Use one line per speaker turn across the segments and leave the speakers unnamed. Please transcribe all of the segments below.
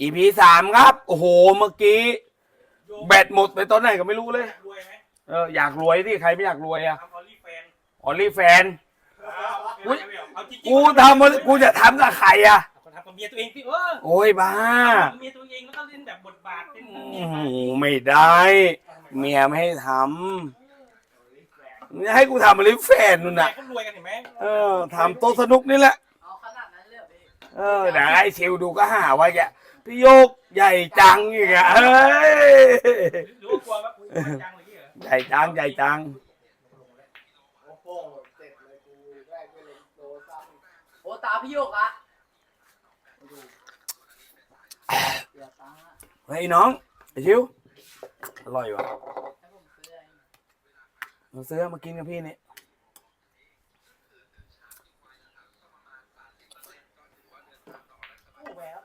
EP สามครับ โอ้โห เมื่อกี้ แบตหมดไปตอนไหนก็ไม่รู้เลย
รวยไหม
เอออยากรวยที่ใครไม่อยากรวยอะ
ทำออลลี่แฟน
ออลลี่แฟน
เอาเอาเอาเอาจริงๆ
กูทำมันกูจะทำกับใครอะ
คนทำกับเมียตัวเองพี่เออ
โอ้ยบ้า
ทำกับเมียตัวเองแล้วก็เล่นแบบบทบาทเป็น
โอ้โหไม่ได้ เมียไม่ให้ทำไม่ให้กูทำออลลี่แฟนนู่น
แต่
น่ะ
ก็รวยกันเห็นไหม
เออทำโต๊ะสนุกนี่แหละ
เอาขนาดนั้นเลยเหรอพี่
เออเดี๋ยวไอ้ชิวดูก็หาว่าแก พี่โยกใหญ่จังอีกอะเฮ้ย
หรือว่ากลัวว่าอุ้ยมันจังเลยพี่เหรอ
ใหญ่จังใหญ่จัง
โอ้โหเสร็จเลยกูได้ไปเลยโดนซ้ำ
โอ้ตาพี่โยกอะเดี๋ยวตา
เฮ้ยน้องไอ้ชิวอร่อยว่ะ
ให้ผมซื้ออะไร
มาซื้อมากินกับพี่นี่
โอ้แหวว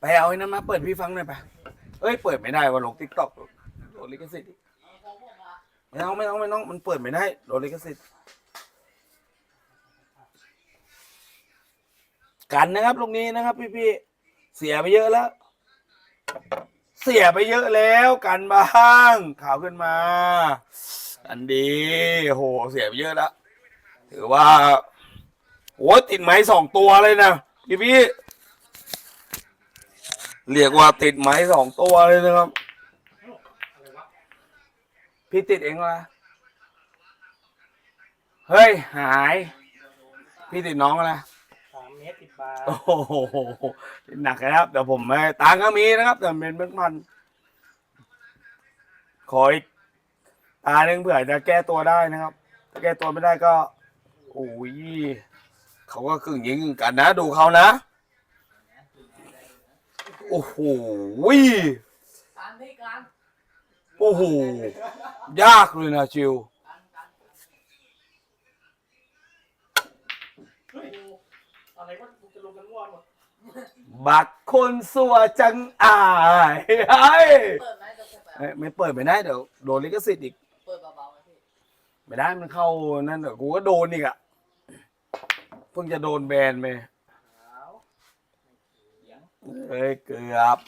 ไปเอาไอ้นั้นมาเปิดพี่ฟังหน่อยไปเอ้ยเปิดไม่ได้ว่าลงทิกตอกโดนลิขสิทธิ์ไม่ต้องไม่ต้องไม่ต้องมันเปิดไม่ได้โดนลิขสิทธิ์กันนะครับลูกนี้นะครับ พี่พี่ๆเสียไปเยอะแล้ว เสียไปเยอะแล้วกันบ้างข่าวขึ้นมา อันดีโหเสียไปเยอะแล้วถือว่าโอ้ติดไม้สองตัวเลยนะพี่พี่ เรียกว่าติดไม้สองตัวเลยนะครับ
อะไรวะ
พี่ติดเองวะเฮ้ย หาย พี่ติดน้องอะไร
สามเมตรสิบบาท
โอ้โหหนักนะครับเดี๋ยวผมไม่ตังค์ก็มีนะครับแต่เป็นเบื้องพันขออีกตาหนึ่งเผื่อจะแก้ตัวได้นะครับ ถ้าแก้ตัวไม่ได้ก็โอ้ยเขาก็กึ่งยิงกึ่งกันนะ ดูเขานะ โอ้โห
การพี่การ
โอ้โห ยากเลยนะชิว
การการ
เฮ้ยอะไรวะกูจะลงกันง่วงหมด
บักคนสัวจังอายเฮ้ย
เปิดไหมเดี๋ยวผมไป
เอ้ยไม่เปิดไม่ได้เดี๋ยวโดนลิขสิทธิ์อีก
เปิดเบาๆนะพี่
ไม่ได้มันเข้านั่นเดี๋ยวกูก็โดนอีกอะ เพิ่งจะโดนแบนไป
เอา
เอ้ยเกือบ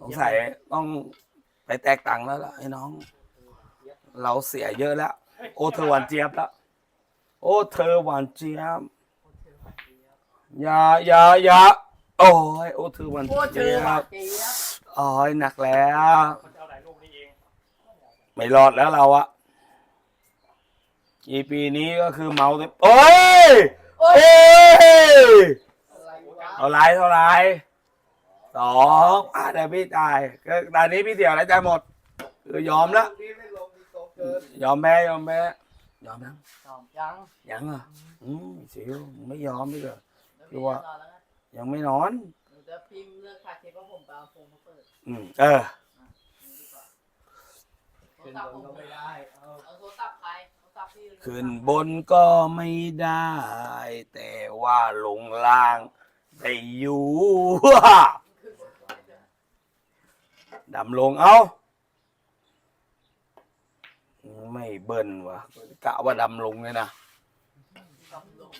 สงสัยต้องไปแตกตังค์แล้วล่ะไอ้น้อง เราเสียเยอะแล้ว โอเธอหวานเจี๊ยบแล้วโอ้เธอหวานเจี๊ยบอย่าอย่าอย่าโอ้ยโอ้เจเจี๊
อหวานเจี๊ยบ
โอ้ยหนักแล้ว ไม่รอดแล้วเราอะอีปีนี้ก็คือเมาเต็มโอ้ย
โอ้ย
เท่าไรเท่าไรสองอะเดี๋ยวพี่จ่ายก็ตอนนี้พี่เสียแล้วจ่ายหมด คือยอมแล้ว
นี่ไม่ลงมีโตเกิน
ยอมแพ้ยอมแพ้ยอมยัง
สองยัง
ยังเหรอะอืมสิวไม่ยอมไม่เหรอ
เดี๋ยว
พี่
พี่
ว่า
จะนอนแล้วนะ
ยังไม่นอน
หนูจะพิมพ์เลือกคาเทปว่าผมไปเอาโฟมมาเปิด
อืมเออ
นี่ดีกว่าโทร
ขึ้น
ศัพ
บ
ท์
น
ผม
ก็ไม่ได้เอา
เอาโทรศัพท์ใครโทรศัพท์พี่หรือ
ขึ้นบนก็ไม่ได้ แต่ว่าลงล่าง ได้อยู่
ขึ้นบนก็ไม่ได้
ดำลงเอาไม่เบิ้ลวะกะว่าดำลงเลยนะ
ดำลง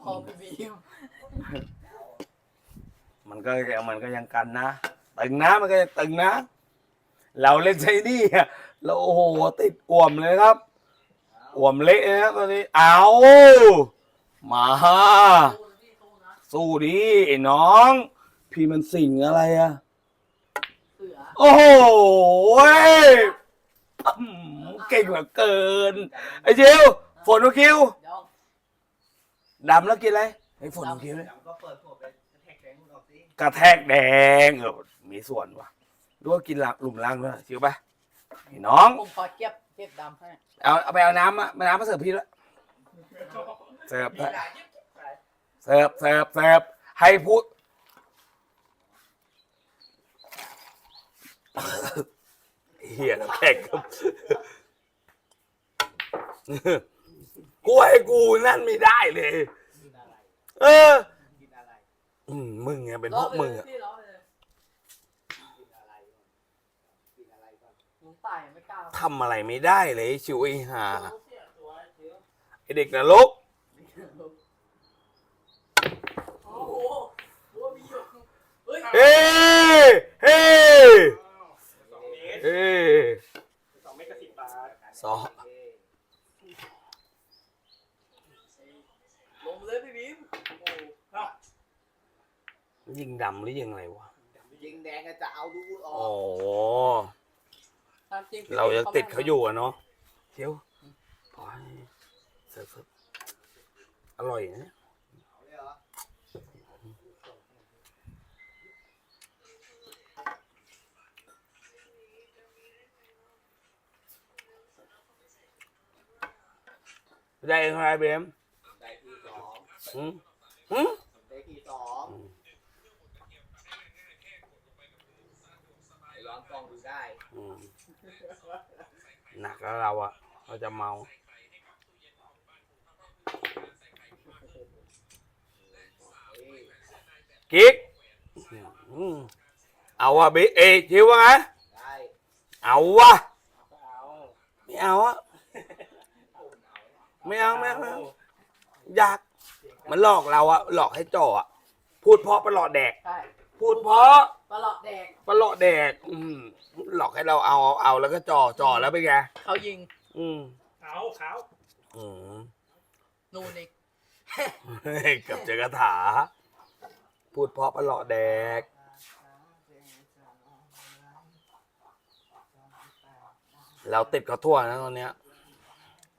พอพี่บีม
มันก็มันก็ยังกันนะตึงนะมันก็ยังตึงนะ เราเล่นใช้นี่อะเราโอ้โหติดอ่วมเลยครับอ่วมเละนะตอนนี้เอามา
สู้นะพี่สู้นะ
สู้ดิไอ้น้อง พี่มันสิ่งอะไรอะ
เสือ
โอ้โหเว้ยอืมเก่งเหลือเกิน ไอ้จิวฝนโอคิว
เดี๋ยว
ดำแล้วกินอะไรไอ้ฝนโอคิวเลย
เดี๋ยวก็เปิดผมไปกระแทกแขนมึงออกสิ
กระแทกแดงเออมีส่วนวะรู้ว่ากินหลังหลุมล่างด้วยชิวปะไอ้น้อง
ผมขอเก็บเก็บดำให้
เอาเอาไปเอาน้ำมามาน้ำมาเสิร์ฟพี่ด้วยเสิร์ฟด้วย เสิร์ฟเสิร์ฟเสิร์ฟให้พูดเฮียน้ำแข็งครับกูให้กูนั่นไม่ได้เลย
กินอะไร
เออ
กินอะไร
อืมมึงไงเป็น
ร
พ
อ
วก
ไป
มึง
เลย
อะ
พี่รอไปเลย
กินอะไรก่อนกินอะไรก่อน
หนูตายไม่กล้า
ทำอะไรไม่ได้เลยชิวไอ้ห่า
เสียตัวเดี๋ยว
ไอเด็กนรก
โอ้โหโอ้โหมีอยู่ เฮ้ย
เฮ้เฮ้
สองเมตร
เฮ้
สองเมตรกับสิบบาท
สอง
ลงเลยพี่บีมโอ้
เอ้า
ยิงดำหรือยิงอะไรวะ
ยิงแดงก็จะเอาดูออ
อ๋อ
ก
ตามจริงพี่
เรายังติดเขาอยู่อะเนาะเที่ยวปล่อยเสิร์ฟๆอร่อยนะ
เอาเลยเหรอ
ได้เท่าไหรเบม
ได้ที่สอง
หืมหืม
ได้ที่สองไปย้อนกล้องดูได้
อืมหนักแล้วเราอะเราจะเมา
เฮ้ย
กิ๊กอืมเอาอะบิ๊กเอยชิวว่าไง
ได้
เอาวะ
ก็เอา
ไม่เอาอะ ไม่เอาไม่เอาไม่เอาอยาก มันหลอกเราอะหลอกให้จ่ออะพูดเพราะประหลอดแดก
ใช่
พูดเพราะ
ปลาหลอดแดก
ประหลอดแดก อืมหลอกให้เราเอาเอาเอาแล้วก็จ่อจ่อแล้วเป็นไง
เขายิง
อืม
เอาขาว
อืม
นูนอีก
เฮ้ยเกับเจอกระถา พูดเพราะประหลอดแดก เราติดเขาทั่วนะตอนเนี้ย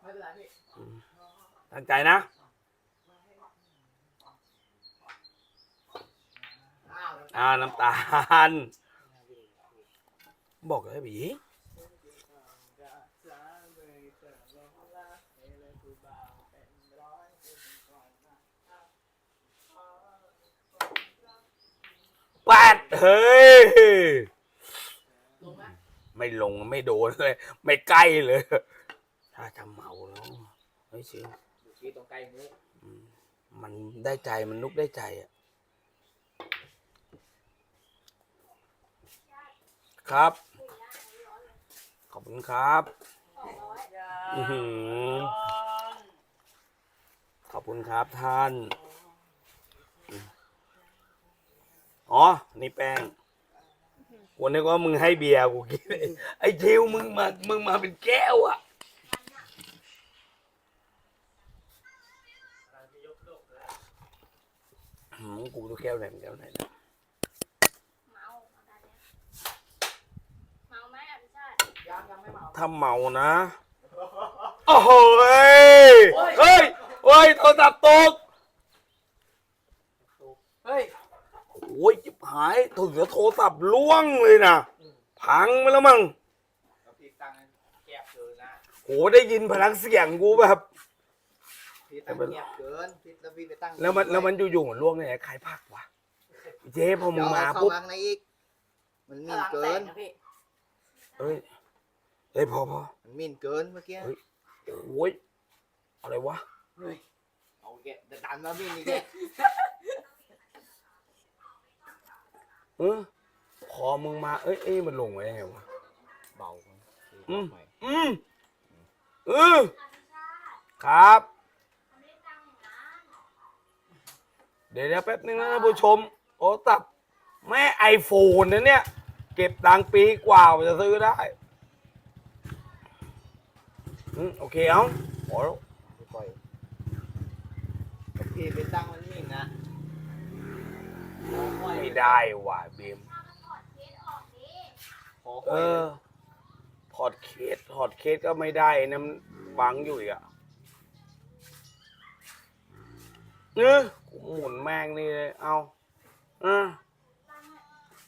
ไม่เป็นไรพี่
ตั้งใจนะ
อ่า
น้ำตาล บอกเลยบีแปดเฮ้ย
ไม
ไม่ลงไม่โดนเลย ไม่ใกล้เลย ถ้าจะเมาแล้วไม่เชื่อ
ที่ตรงใกล้มุก
มันได้ใจมันลุกได้ใจอะ ครับ ขอบคุณครับอื้อหือขอบคุณครับท่าน อ๋อ นี่แป้งวันนี้ว่ามึงให้เบียร์กูกินไอ้ทิวมึงมา มึงมาเป็นแก้วอะ อืมกูดูแก้วไหนเป็นแก้วไหนนะ
เมาตอนนี้เมาไหมอภิชาติ
ยังยังไม่เมา
ถ้าเมานะ โอ้โหเฮ้ย เฮ้ยเฮ้ยโทรศัพท์ตก
เฮ้ย
โอ้ยจิบหายถึงจะโทรศัพท์ล่วงเลยนะ พังไปแล้วมั้ง
แล้วพี่ตั้งแคบเกินนะ
โหได้ยินพลังเสียงกูแบบ
พี่ตั้งแคบเกินพี่แล้วพี่ไปตั้ง
แล้วมันแล้วมันอยู่ๆมันล่วงเนี่ยใครพักวะเจ๊พอมึ
เดี๋ย
ง
ว
มา
เอาเข้า
ปุ๊บ
มาข้างในอีก มัน
พ
มิ่น
ลัง
เกิ
แสง
น
นะพี่
เฮ้ยเฮ้ยพอพอ
มันมิ่นเกินเมื่อกี้
เฮ้ยโอ้ยอะไรวะ
เอาแกะดันมามิ่นอีกแกะ
เออพอมึงมา เอ้ยเอ้ยมันลงไว้ยังไงวะ
เบา
อืม อืมเออครับ
ไม่ได้ตังค์อย่างนั้น
เดี๋ยวเดี๋ยวแป๊บนึงนะท่านผู้ชม โอ้ตับแม่ไอโฟนนะเนี่ย เก็บตังค์ปีกว่าจะซื้อได้อืมโอเคเอาโอ้
ปล่อยพี่ไปตั้งมันมิ่นนะ
ไม่ได้ว่ะเบม
ถ้ามันถอดเคสออกดิ
ขอ
เอ
ค่อย
อถอดเคสถอดเคสก็ไม่ได้นะมันบังอยู่อีกอะ เออกูหมุนแม่งนี่เลย เอาเออ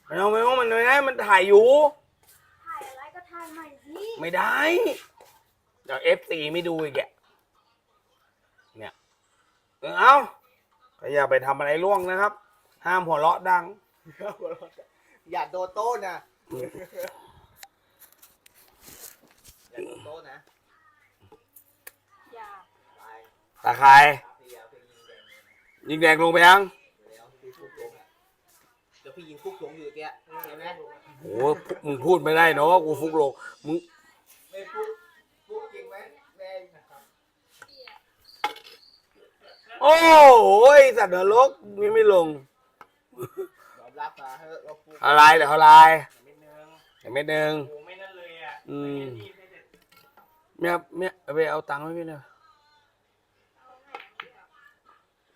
ไม่เอาไม่เอามันไม่ได้มันถ่ายอยู่
ถ่ายอะไรก็ถ่ายใหม่สิ
ไม่ได้ เดี๋ยวเอฟซีไม่ดูอีกแกเนี่ยเออเอาก็อย่าไปทำอะไรล่วงนะครับ ห้ามหัวเราะดัง
อย่าโดนโต้นนะอย่าโดนโต้นนะ
อย่า
ไป
ตาใคร
ยิงแดงล
งไปยัง
เดี๋ยวพี่ฟุกลงอะเดี๋ยวพี่ยิงฟุกลงอยู่แกะใช่ไหม
โอ้มึงพูดไม่ได้เนาะว่ากูฟุกลงมึง
ไม่ฟุกฟุกจริงไหมแม่นะครับ
โอ้โหยสัตว์นรกนี่ไม่ลง
ยอมรักษาเถอะเราพูด
อะไรเดี๋ยวอะไร
นิดนึง
เดี๋ยวเม็ดหนึ่ง
โอ้ไม่นั่นเลยอะ
อืม
ไม่เด็ด
เมียเมียเอาไปเอาตังค์ให้พี่หน่อย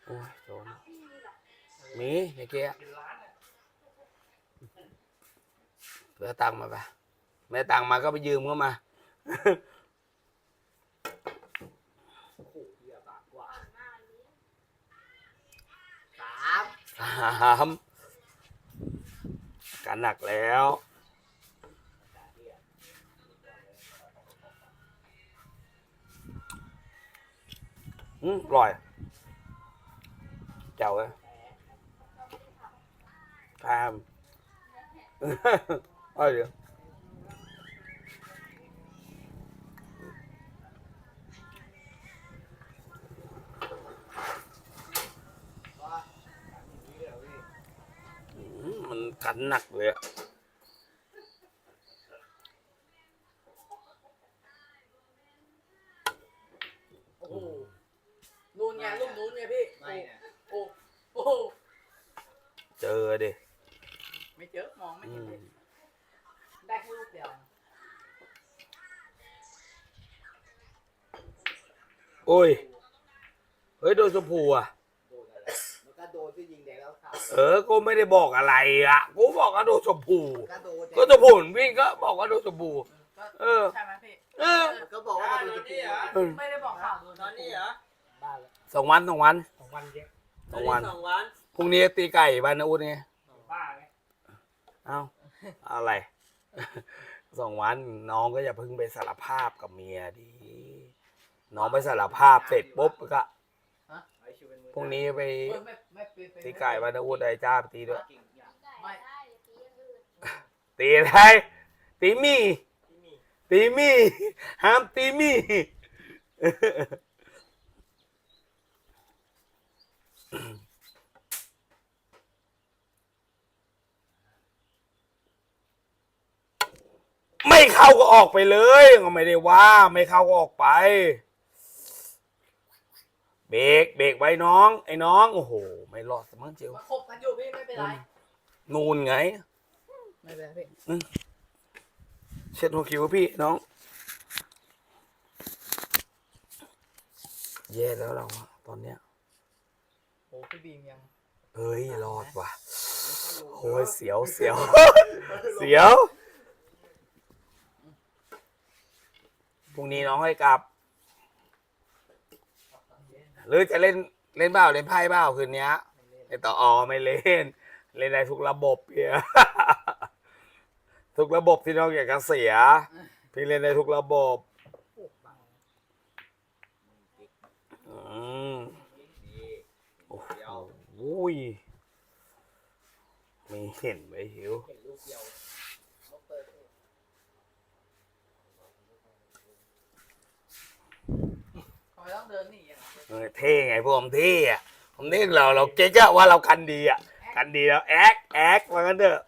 โอ้ยโจมมีเมื่อกี้ย
เผื่
อตังมาปะไม่ตังมาก็ไปยืมเข้ามา
สาม
การหนักแล้วอืมอร่อย เจ้าเลยทามเอ้ยเดี๋ยว
ว่าอย่างนี้เหรอพี่
อืมมันกันหนักเลยอะ
โอ้โหนูนไงลูกนู้นไงพี่
ไม่เนี่ย
โอ้โอ้โห
เจอดิ
ไม่เจอมอง ไม่
อื
เห็น
ม
เลยได้แค่ลูกเดียว
โอ้ย เฮ้ย โดนชมพูอะ
โดนอะไรมันก็โดนที่ยิงแดงแล้วขาด
เออ ก็ไม่ได้บอกอะไรอะ กูบอกว่าโดนชมพู
ก็โดนแดง
ก็ชมพูวิ่งก็บอกว่าโดนชมพู
ก็
เออ
ใช่ไหมพี่
เออ
ก็บอกว่ามันโดนจะ
เออ
ไม่ได้บอกข่าวโดน
ตอนนี้เหรอ
บ้าแล้ว
สองวันสองวัน
สองวันเยอะ
สองวัน
สองวัน
พรุ่งนี้ตีไก่บ้านนาอุดไง
บ้าไง
เอ้าอะไร สองวันน้องก็อย่าเพิ่งไปสารภาพกับเมียดีน้องไปสารภาพเสร็จปุ๊บก็
ไอ้ชิวเป็นมือ
พรุ่งนี้ไป
เออไม่ไม่เป็นเป็น
ตีไก่บ้านนาอุดไอ้จ้าไปตีด้วย
กิ่งอย่าง
ได้ได้ตีอย่างอื่น
ตีอะไรตีมี่
ที่มี
ตีมี่ห้ามตีมี่ ไม่เข้าก็ออกไปเลยก็ไม่ได้ว่า ไม่เข้าก็ออกไป เบรกเบรกไว้น้อง ไอ้น้องโอ้โห ไม่รอดสมั้งเจียว
มาคบกันอยู่พี่ไม่เป็นไร
นูนไง
ไม่เป็นไรพี่
เช็ดหัวคิ้วพี่น้องแย่แล้วเราอะตอนเนี้ย
โอ้พี่บีมยัง
เฮ้ยรอดว่ะโอ้ยเสียวเสียว เสียว พรุ่งนี้น้องให้กลับ หรือจะเล่นเล่นเปล่าเล่นไพ่เปล่าคืนนี้ไอต่ออไม่เล่น เล่นได้ทุกระบบเพียทุกระบบที่น้องอยากจะเสีย พี่เล่นได้ทุกระบบอืมโอ้โหอุ้ยไม่เห็นไหมหิว
เห็นลูกเดียวเขาเปิด
ทำ ไมต้องเดินหนีอะ
เออเท่ไงพวกผมเท่อะผมเท่เราเราเจ๊จ้ะว่าเรากันดีอะกันดีแล้วแอคแอคว่างั้นเถอะ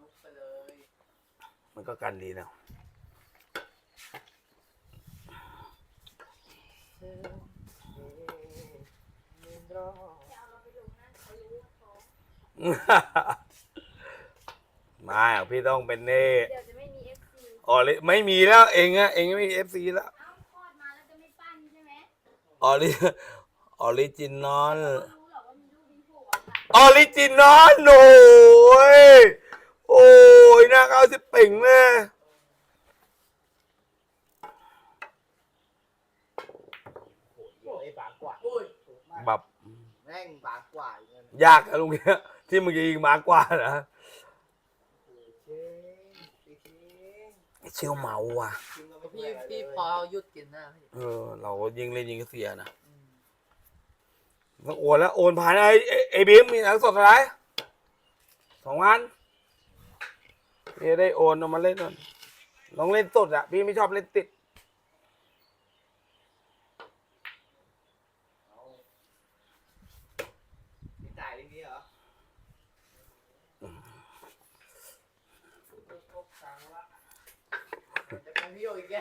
ลุกไปเลย
มันก็กันดีนะ
จะเอาเราไปลงนั่นเขารู้ว่าท้อง
มาพี่ต้องเป็นเน่
เดี๋ยวจะไม่มีเอฟซี
อ๋อลิไม่มีแล้วเองอะเองไม่มีเอฟซีแล้ว
เอ้าคลอดมาแล้วจะไม่ปั้นใช่ไหม
ออริออริจินอล
เขารู้หรอกว่ามีลูกมีผัวค่ะ
ออริจินอลโอ้ยโอ้ยหน้าเก้าสิบเป่งเลย
ไอ้บางกว่า
โอ้ย
ถูกมาก
แบบ
แม่งบางกว่าอีกเงิน
ยากอะลุงเนี้ยที่มึงจะยิงมากกว่านะ
เจ๊พี่เจ๊
เชี่ยวเมาว่ะ
กินก็ไม่
พี่
เป็นไร
พี่
เลย
พอหยุดกินนะพี่
เออ เรายิงเล่นยิงเสียนะ
อืม
ต้องโอนแล้วโอนผ่านไอ้ไอ้ไอ้บิมมีหนังสดอะไรสองพันพี่ได้โอนเอามาเล่นหน่อยลองเล่นสดอะพี่ไม่ชอบเล่นติด
พี่จ่ายเรื่องนี้เหรอ
จะเป็นพี่โยอีกแก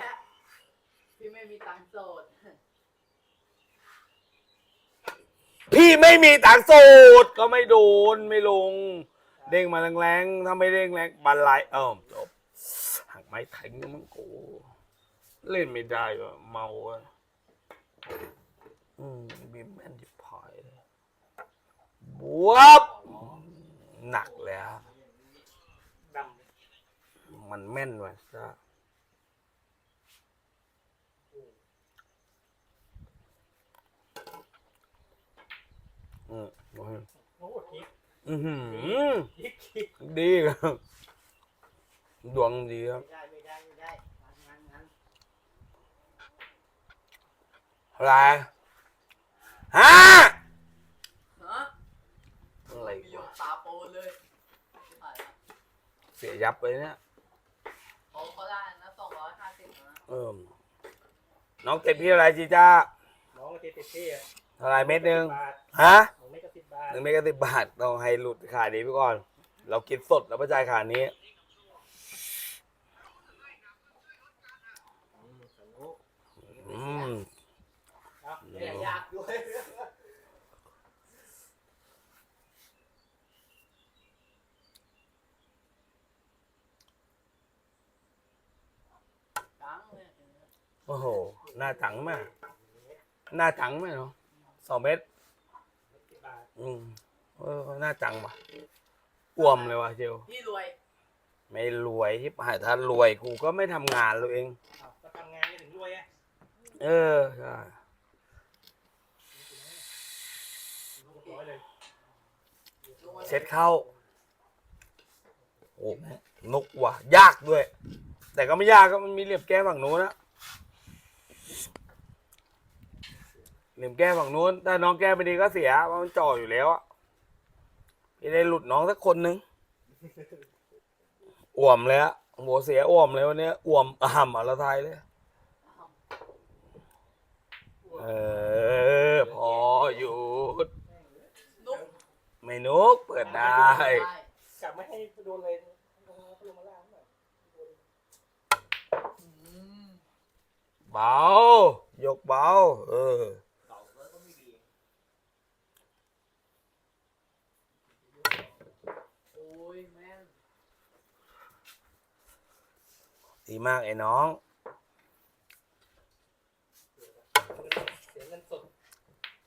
พี่ไม่มีตังค์โสด
พี่ไม่มีตังค์สูตรก็ไม่โดนไม่ลง เด้งมาแรงๆถ้าไม่เด้งแรงบันไลเออจบหักไม้แทงมึงกูเล่นไม่ได้ว่ะเมาอะอืมบีมแม่นจิบพายเลยบวบหนักแล้ว
ด
มันแม่นว่ะจ้า อืมโอ้ยำ
โอ้โหคิก
อือหือ
คิกคิก
ดีครับ ดวงดีครับ
ไม่ได้ไม่ได้ไม่ได้งานงาน
อะไรฮะ
ฮะ
อะไร
มีหยวะกตาโปนเลยไม่ผ่านละ
เสียยับเลยเนี่ย
เขาเขาได้นะสองร้อยห้าสิบนะ
เออน้องเต็มพี่อะไรจีจ้า
น้องเตเตเต้อะ
เท่าไรเม็ดหนึ่งฮะ
ของไม่ก็สิบบาท
หนึ่งเม็ดก็สิบบาทต้องให้หลุดขานี้ไปก่อน เรากินสดแล้วประจายขานี้
อืมสนุก
อืม
เอา
เนี่
เนี่ยย
ยากด้วย
โอ้โห หน้าจังมาก หน้าจังไหมเนาะ สองเม็ด
สิบบาท
อืมเออหน้าจังว่ะอ้วมเลยว่ะเจล
พี่รวย
ไม่รวยที่หายถ้ารวยกูก็ไม่ทำงานเลยเอง
เอาก็ทำงานให้ถึงรวยอะ
เออใช่
ลูกร้อยเลย
ลงมา
เซ็ตเข้า โอ้นกว่ะ ยากด้วย แต่ก็ไม่ยากก็มันมีเหลี่ยมแก้ฝั่งนู้นนะ เหลี่ยมแก้ฝั่งนู้นถ้าน้องแก้ไม่ดีก็เสียเพราะมันจ่ออยู่แล้วอะพี่ได้หลุดน้องสักคนนึงอ่วมเลยอะโหเสียอ่วมเลยวันเนี้ยอ่วมอ่ำอะละทายเลยเออพออยู่
นุก
ไม่นุกเปิดได้
กลับไม่ให้โดนเลยลงมาลงมาล่างหน่อย
อืม
เบายกเบาเออ
เก่าแล้วก็ไม่ดี
โอ้ยแม่ง
ดีมากไอ้น้อง
เสียเงินสด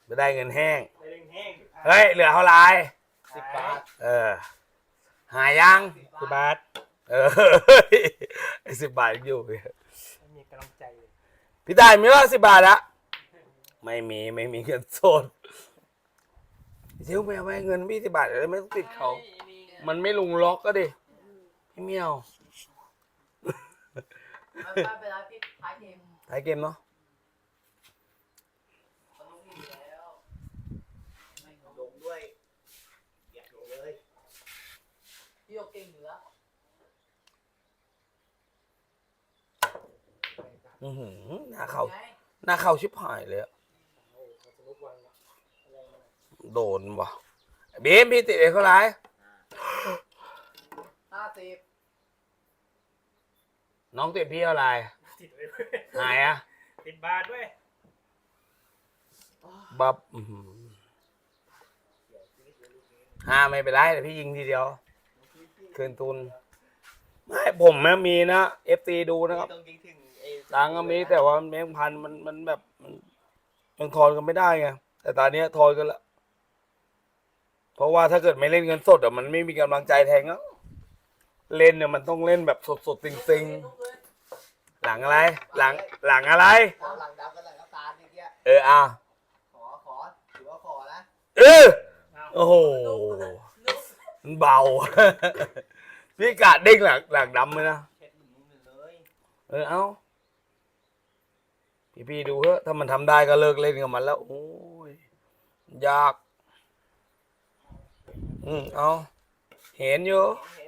จะได้เงินแห้ง
ในเร่งแห้ง
เฮ้ย เหลือเท่าไหร
สิบบาท
เออ หายยัง
สิบบาท
เออ ไอ้สิบบาทยังอยู่เลย
ไม่มีกำลังใจเลย
พี่ตายมีว่าสิบบาทละไม่มีไม่มีเงินสดเดี๋ยวไปเอาไปเงินพี่สิบบาทเดี๋ยวไม่ต้องติดเขา
ไม่มีไง
มันไม่ลงล็อกก็ดิพี่เมียว
มันไปไปแล้วพี่ท้ายเกม
ท้ายเกมเนาะ
สนุกอีกแล้วไม่ง
ลงด้วยอยากลงเลย
พี่โยกเก่งอยู่แล้ว
อือหือหน้าเขาหน้าเขาชิบหายเลยอะ
โอ้โหสนุกวันละอะไรนะ
โดนว่ะบีมพี่ติดเอกเท่าไหร
ห้าสิบ
น้องติดพี่เท่าไหร
ติดเลยเว้ย
หายอะ
ติดบาทด้วย
บับอื้อหือห้าไม่เป็นไรแต่พี่ยิงทีเดียว คืนทุน ไม่ผมนะมีนะเอฟซีดูนะครับ
ต้องยิงถึงไอ้
ตังค์ก็มีแต่ว่าแมงพันธุ์มันมันแบบมันมันทอนกันไม่ได้ไงแต่ตอนเนี้ยทอนกันละเพราะว่าถ้าเกิดไม่เล่นเงินสดอะมันไม่มีกำลังใจแทงอะ เล่นเนี่ยมันต้องเล่นแบบสดสดๆติงติง
นุกเลย
ๆหลังอะไร หลังหลังอะไร
เอาหลังดำกับหลังน้ำตาลนี่เงี้ย
เอออะ
ขอขอถือว่าขอนะ
เออ
เอา
โอ้โห
นุก
มันเบา พี่กะเด้งหลังหลังดำเลยนะ
เช็ดหนึ่งมือเลย
เออเอาพี่พี่ๆดูเถอะถ้ามันทำได้ก็เลิกเล่นกับมันแล้ว โอ้ยยาก อืมเอาเห็นอยู่
เห็นเห็นเห็น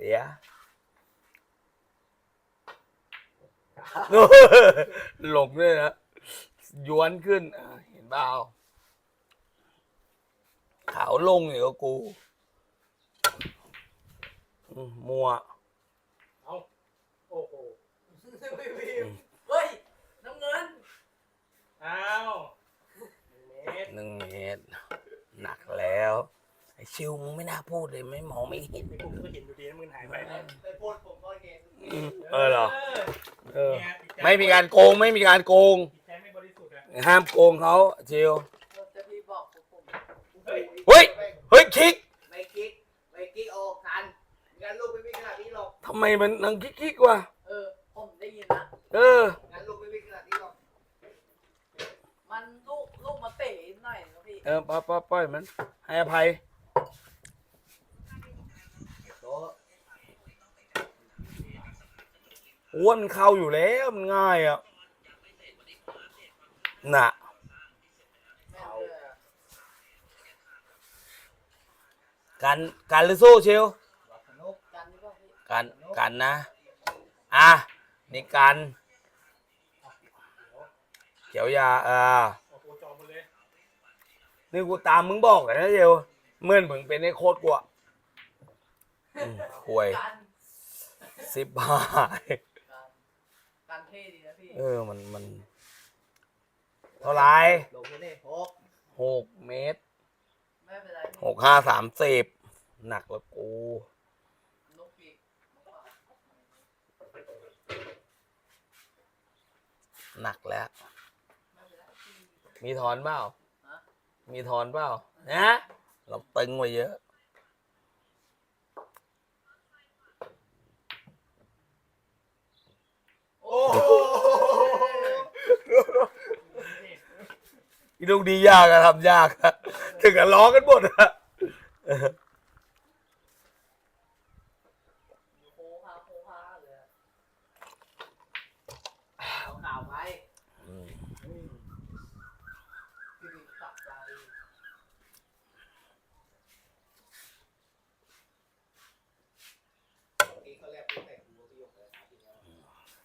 เสีย
หลงด้วยนะย้วนขึ้นเห็นเปล่าขาวลงอยู่กับกูมัว
เอาโอ้โห
เฮ้ยน้ำเงิน
เอ้าว
หนึ่งเมตรหนักแล้ว อาชิวมึงไม่น่าพูดเลยไม่มองไม่เห็น
ไอ้ผมก็เห็นอยู่ดีนะมึงหายไป
ไปพูดผมก็เห็น
อืมเออเหรอเออ
เนี่ยจิตใจ
ไม่มีการโกงไม่มีการโกง
จิตใจไม่บริสุทธิ์อะ
ห้ามโกงเขาชิว
จะพี่บอกผม
เฮ้ย
เฮ้ยเฮ้ยคิก
ไม่คิกไม่คิกโออกกันงั้นลูกไม่วิ่งขนาดนี้หรอก
ทำไมมันนังคิกคิกๆวะ
เออ ผมได้ยินนะ
เออ
งั้นลูกไม่วิ่งขนาดนี้หรอก
มันลูกลูกมาเตะหน่อยนะพี่
เออปล่อยปล่อยปล่อยมันให้อภัย
โต๊ะ
อ้วนเข้าอยู่แล้วมันง่ายอะน่ะ
แม่นเลยอะ
กันกันหรือสู้ชิว
วัสนุก
กันนี่ป่ะพี่
กันกันนะ อะ นี่กัน เขียวยาเออ
โอ้โหจอมหมดเลย
นี่กูตามมึงบอกเลยนะเดียวเมื่อนมึงเป็นไอ้โคตรกูอะอืมห่วย
กัน
สิบบาท
กันกันเท่ดีนะพี่
เออมันมัน เท่าไหร
ลงที่นี่หก
หกเมตร
ไม่เป็นไรพี่
หกห้าสามสิบหนักแล้วกู
ลูกปีก
หนักแล้ว
ไม่เป็นไรพี่
มีถอนเปล่า
ฮะ
มีถอนเปล่านะเราตึงไว้เยอะ
อี
ลูกดียากอะทำยากอะถึงกับร้องกันหมดอะ
โคฮาโคฮาเลยอะ
เอาข่าวไป
อืม
พี่บิ๊กตักใจ
ที่เขาแลบลิ้นใส่กูพี่ยกเลยครับพี่เนี่ย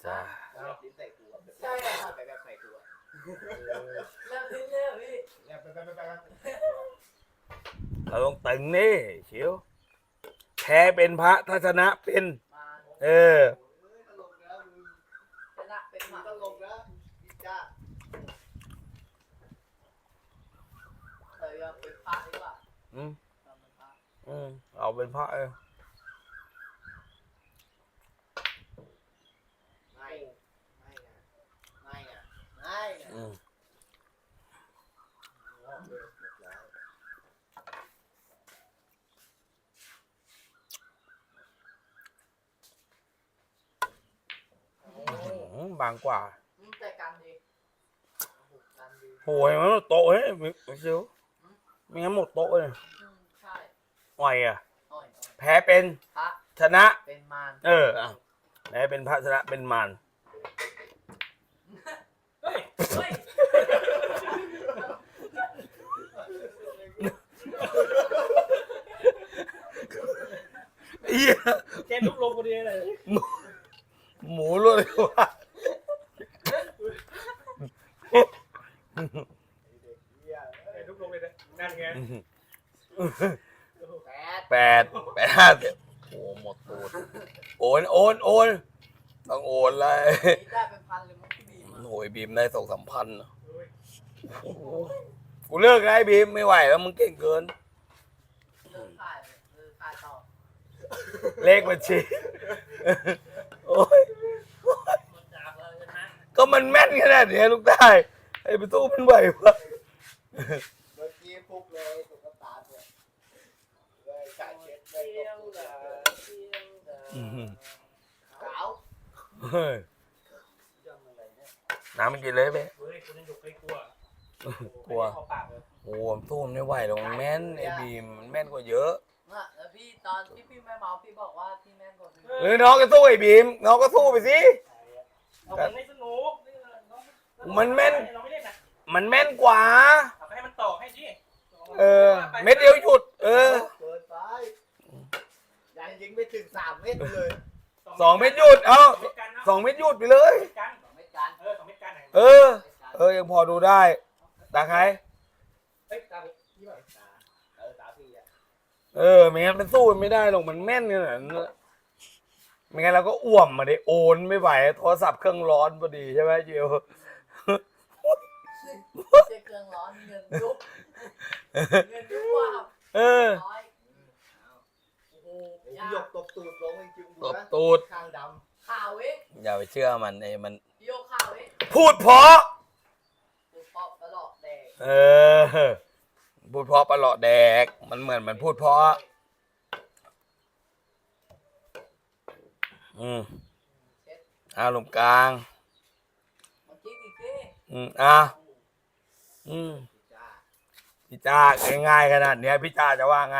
จ้า
แลบลิ้นใส่กูอะ
ใช่อะ
ไปแบบใส่กูอะ
แล้วที่เนี่ยพี่
แลบไปไปไปไป
เราต้องตึงนี่เชียวแพ้เป็นพระทัศนะเป็น
มา
เออ
เอ้ยตลกแล้วมึง
ชนะเป็นห
มึ
มาง
ตลกแล้วพี่จ้า
แต่ยังเป็นพระดีกว่า
อืม
ทำเป็นพระ
อืมเอาเป็นพระเออ
ไม่ไม่ไงไม่ไง ไม่ไง
อืม
งอกเลยเรียบร้อย
อืมบางกว่า
อืมแต่กันดีกันดี
โหยมันโต๊ะเฮ้ยเชียวไม่งั้นหมดโต๊ะเลย
อืมใช่
อ่อยอะ
อ่อย
แพ้เป็น
พระ
ชนะ
เป็นมาร
เอออะแพ้เป็นพระชนะเป็นมาร
เฮ้ ย
เฮ้ย
เอี้ย
แกลุกลงพอดีเลย
หมูล้วนเลยว่ะ
แกลุกลงเลยนะนั่นไง
แปด
แปดแปดห้าสิบโอ้หมดตูดโอนโอนโอนต้องโอนเลย
ได้เป็นพันเลยมั้ง
โอ้ยบีมได้สองสามพันอะ
เฮ้ย
กูเลิกไงบีมไม่ไหวแล้วมึงเก่งเกิน
เลิกขายเลยเลิกขายต่อ
เลขบัญชี โอ้ย
หมดจากเลยชนะ
ก็มันแม่นขนาดเนี้ยลูกได้ ไอ้ประตูมันไหวปะ
เมื่อกี้ฟุกเลยสุกตาเนี่ยเลยจ่ายเช็คเลย
เที่ยว
ตก
เด้อเที่ยวเด้อ
อื้อหือ
ขาว
เฮ้ย
ยังอะไรเนี่ย
น้ำมันกินเลยเบ๊
เฮ้ยคนยังดุใครกลัว
กลัว
เข้าปากเลย
โอ้มนสู้มันไม่ไหวหรอกมันแม่นไอ้บีมมันแม่นกว่าเยอะ
น่ะแล้วพี่ตอนที่พี่ไม่เมาพี่บอกว่าพี่แม่นกว่าพี่
เออน้องก็สู้ไอ้บีมน้องก็สู้ไปสิ
เอามันไม่สนุก
มันแม่น
เราไม่เล่นนะ
มันแม่นกว่า
เอาไปให้มันต่อให้ดิ
เออ เม็ดเดียวหยุด เออ
เกินไปยังยิงไม่ถึงสามเม็ดเลย
สองเม็ดหยุดเอ้า
สองเม็ดกันเนาะ
สองเม็ดหยุดไปเลย
เม็ดกัน
สองเม็ดกัน
เออสองเม็ดกันไหน
เออ เออ ยังพอดูได้ตาใคร
เอ
อ
ไม่งั้นมันสู้มันไม่ได้หรอกมันแม่นขนาดนั้นไม่งั้นเราก็อ้วมมาได้โอนไม่ไหวโทรศัพท์เครื่องร้อนพอดีใช่ไหมเจียว
เครื่องร้อนเงินยุบเงินยุบ
เออ
ร้ยอ้ก
ตบตูดลงจริงๆตบนะตูด ข้างดำ
ข่าวเว้ย อย่าไป
เชื่อมันไอ้มัน
โยกข้าวเว้ย
พูดเพราะ
กูเพาะตลอดแดง
เออ พูดเพราะประหลอดแดก มันเหมือนมันพูดเพราะ อืม
เช็ด
เอาลงกลาง
มันจิ๊กอีกที
อืมอะอืม
จ้า
พี่จ้าง่ายๆขนาดเนี้ยพี่จ้าจะว่าไง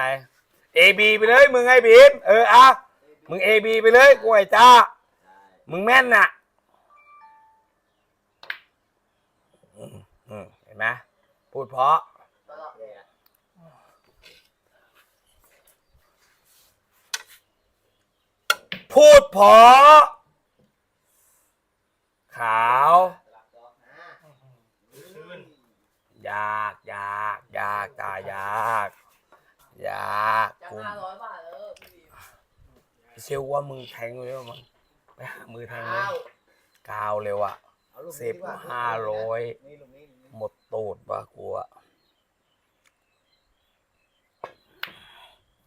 A B ไปเลยมึงไอ้บีมเอออะมึง A B ไปเลยกูไอ้จ้า
ใช่
มึงแม่นน่ะ ห็นไหมพูดเพราะ
ตลอดแดง
พูดเพราะขาว
สลับต่อฮะ
ชื่น
ยากยากยากตายาก ยาก
จะ
กู
ห้าร้อยบาทเออพี่บีม
เชื่อว่ามึงแทงเลยว่ามึงไปหามือแทงเลย
อ้าว
กาวเร็วอะ
เอาลูกนี้
สิบ
ดีกว่
ห้าร้อย
นี่ลูกนี้ลูกนี้
หมดตูดว่ะกูอะ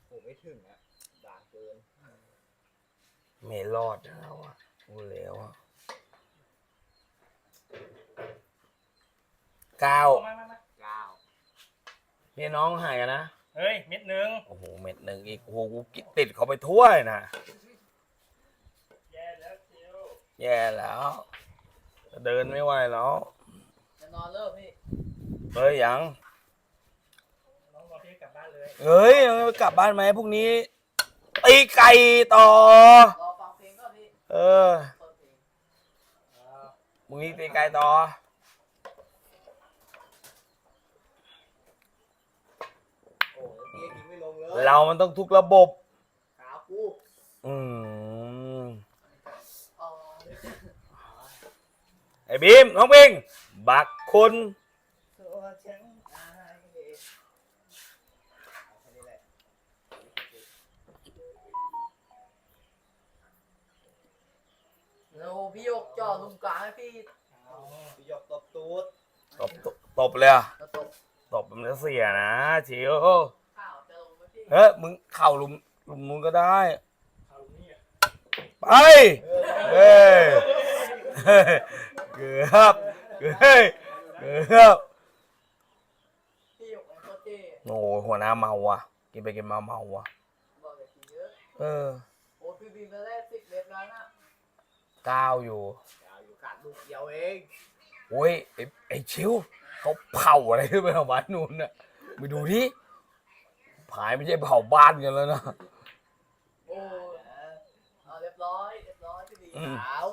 โอ้ไม่ถึงอะด่างเกิน
ไม่รอดแล้วอะกูเร็วอะเก้า
มามามา
เก้า
พี่น้องหายกันนะ
เฮ้ย เม็ดหนึ่ง
โอ้โห เม็ดหนึ่งอีก โอ้โหกูกินติดเขาไปทั่วเลยนะ
แย่แล้วจิว
แย่แล้ว เดินไม่ไหวแล้ว
จะนอนเลิกพี่
เฮ้ยยัง
น้องรอพี่กลับบ้านเลย
เฮ้ยยังไม่กลับบ้านไหมพรุ่งนี้ตีไก่ต่อ
รอฟังเพลงก็พี่
เออ
เปิดเพลง
พรุ่งนี้ตีไก่ต่อ
โอ้ยเกียร์ยิงไม่ลงเลย
เรามันต้องทุกระบบ
ขาวกู
อืม
อ๋อ
ไอ้บีมน้องบิง บักคุณ
ตัวฉันอายเอาแค่นี้แหละ
แล้วพี่โยกจ่อตรงกลางให้พี่
เอา
พี่หยกตบตูด
ตบตบตบเลยอะ
แล้วตบ
ตบมันจะเสียนะชิว
ข้าวจะลงไหมพี่
เฮ้ยมึงเข่าลุมลุมนู้นก็ได้
เอานี่อะ
ไปเฮ้ยเฮ้ยเกือบ เกือบเกือบ
โอ้
โหหัวหน้าเมาว่ะ กินไปกินมาเมาว่ะ
เอ
อ
โอ้พี่บีมไปแรกสิบเล็บแล้วนะ
ก้าวอยู่
ยาวอยู่ขาดลูกเดียวเอง
โอ้ยไอ้ไอ้ชิวเขาเผาอะไรขึ้นไปของบ้านนู้นน่ะไปดูดิผายไม่ใช่เผาบ้านกันแล้วนะ
โอ้เอาเรียบร้อยเรียบร้อยพี่บีขาว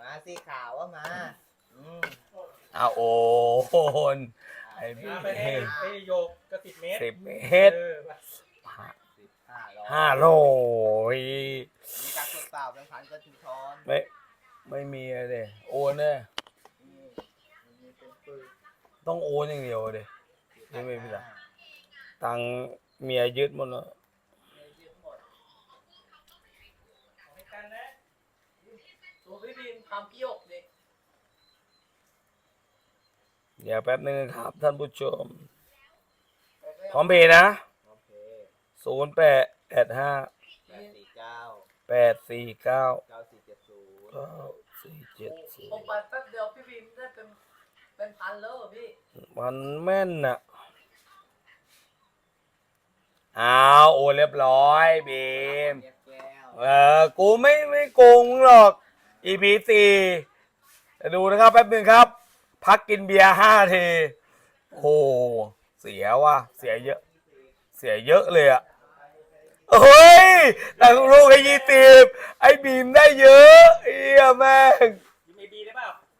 มาสิขาวว่ามาอืม
อาโอนไอ้พี่
เอาไปให้ไอ้โยกก็สิบเมตร
สิบเมตร
เออไป
สิบห้าร้อย
ห้าโลย
มีการตรวจสอบเป็นพันกระชุมทร
ไม่ไม่มีเลยโอนเลย
นี่มันมีเป็นปืน
ต้องโอนอย่างเดียวเลยไม่ไม่ไม่ได้ตังค์เมียยึดหมดแล้ว
เนี่ยเยอะหมด
เอาให้กันนะ
ตัวพี่บีมทำพี่โยกดิ
เดี๋ยวแป๊บนึงครับท่านผู้ชม
ไปไม่
พร้อมเพย์นะ
โอเค
ศูนย์แปดแปดห้า
แปดสี่เก้า
แปดสี่เก้า
เก้าสี่เจ็ดศูนย์
เก้าสี่เจ็ดสี่
ผมไปแป๊บเดียวพี่บีมได้เป็นเป็นพันแล้วเหรอพี่
มันแม่นน่ะอ้าวโอนเรียบร้อยบีม
เรียบแก้ว
เออ กูไม่ไม่โกงมึงหรอก EP สี่ดูนะครับ แป๊บนึงครับ พักกินเบียร์ห้าทีโอ้เสียว่ะเสียเยอะ เสียเยอะเลยอะเฮ้ยแต่ลูกไอ้ยี่สิบไอ้บีมได้เยอะเอียแม่ง